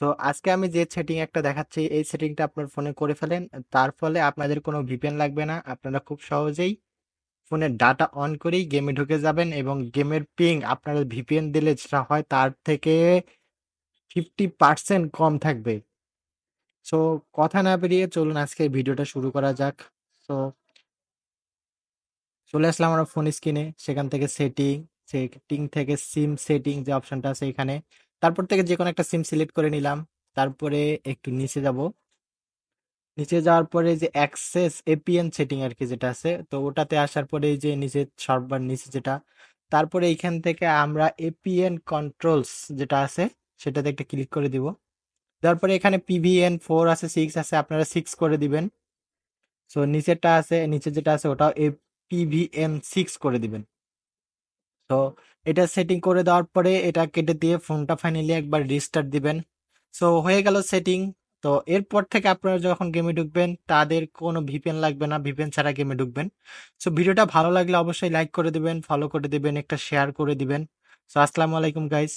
So আজকে আমি যে সেটিং একটা দেখাচ্ছি, এই সেটিংটা আপনার ফোনে করে ফেলেন। তার ফলে আপনাদের কোনো ভিপিএন লাগবে না। আপনারা খুব সহজেই ফোনের ডাটা অন করেই গেমে ঢুকে যাবেন এবং গেমের পিং আপনারা ভিপিএন দিলে যেটা হয় তার থেকে ফিফটি পার্সেন্ট কম থাকবে। সো কথা না বেরিয়ে চলুন আজকে ভিডিওটা শুরু করা যাক। সো চলে আসলাম আমরা ফোন স্ক্রিনে। সেখান থেকে সেটিং সেটিং থেকে সিম সেটিং যে অপশনটা আছে এখানে। তারপর থেকে যে কোনো একটা সিম সিলেক্ট করে নিলাম। তারপরে একটু নিচে যাব। নিচে যাওয়ার পরে যে অ্যাক্সেস এপিএন সেটিং আর কি যেটা আছে, তো ওটাতে আসার পরে এই যে নিচে সর্বার নিচে যেটা, তারপরে এইখান থেকে আমরা এপিএন কন্ট্রোলস যেটা আছে, সেটাতে একটা ক্লিক করে দিব। তারপরে এখানে পিভিএন ফোর আছে সিক্স আছে, আপনারা সিক্স করে দিবেন। সো নিচেরটা আছে, নিচে যেটা আছে, ওটাও এ পিভিএন সিক্স করে দিবেন। তো এটা সেটিং করে দেওয়ার পরে এটা কেটে দিয়ে ফোনটা ফাইনালি একবার রিস্টার্ট দিবেন। সো হয়ে গেল সেটিং তো, এরপর থেকে আপনারা যখন গেমে ঢুকবেন, তাদের কোনো ভিপেন লাগবে না। ভিপেন ছাড়া গেমে ঢুকবেন। সো ভিডিওটা ভালো লাগলে অবশ্যই লাইক করে দিবেন ফলো করে দিবেন, একটা শেয়ার করে দিবেন। সো আসসালামু আলাইকুম গাইস